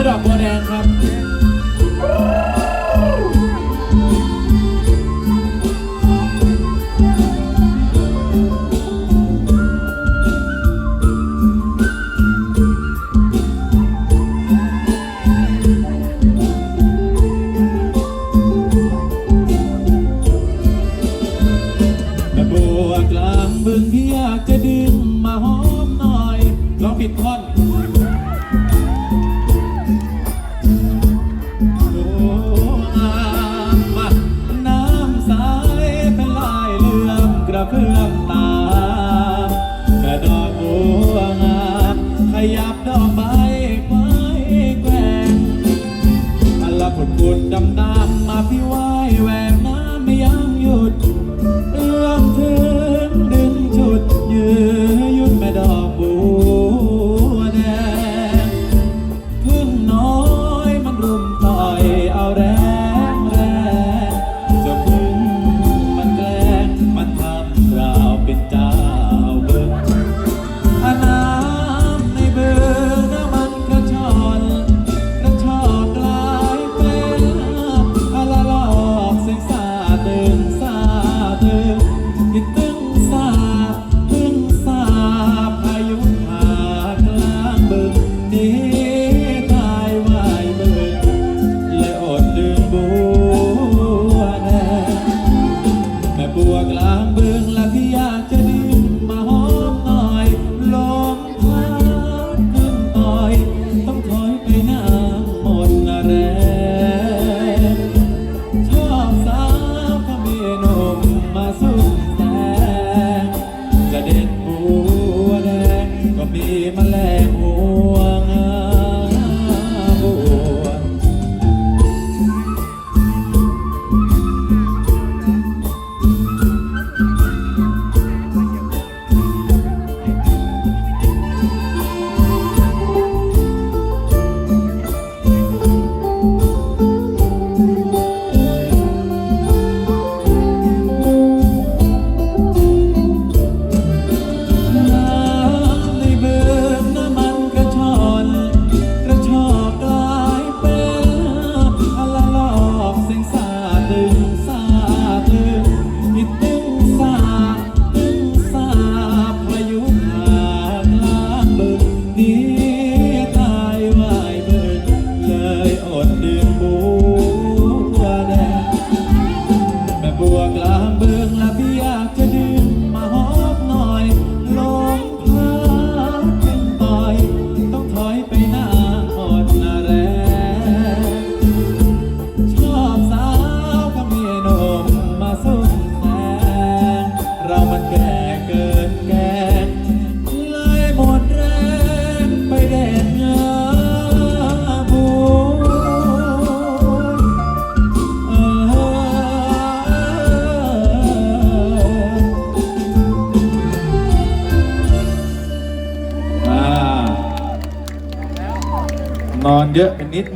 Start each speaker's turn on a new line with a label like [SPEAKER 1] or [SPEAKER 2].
[SPEAKER 1] ม่ดอกบัวแดงครับบักลางเมืองที่อยากจะดึงมาหอมหน่อยลองผิดทอด เครื่องตาแต่ดอกบัวงามขยา นอนเยอะไปนิด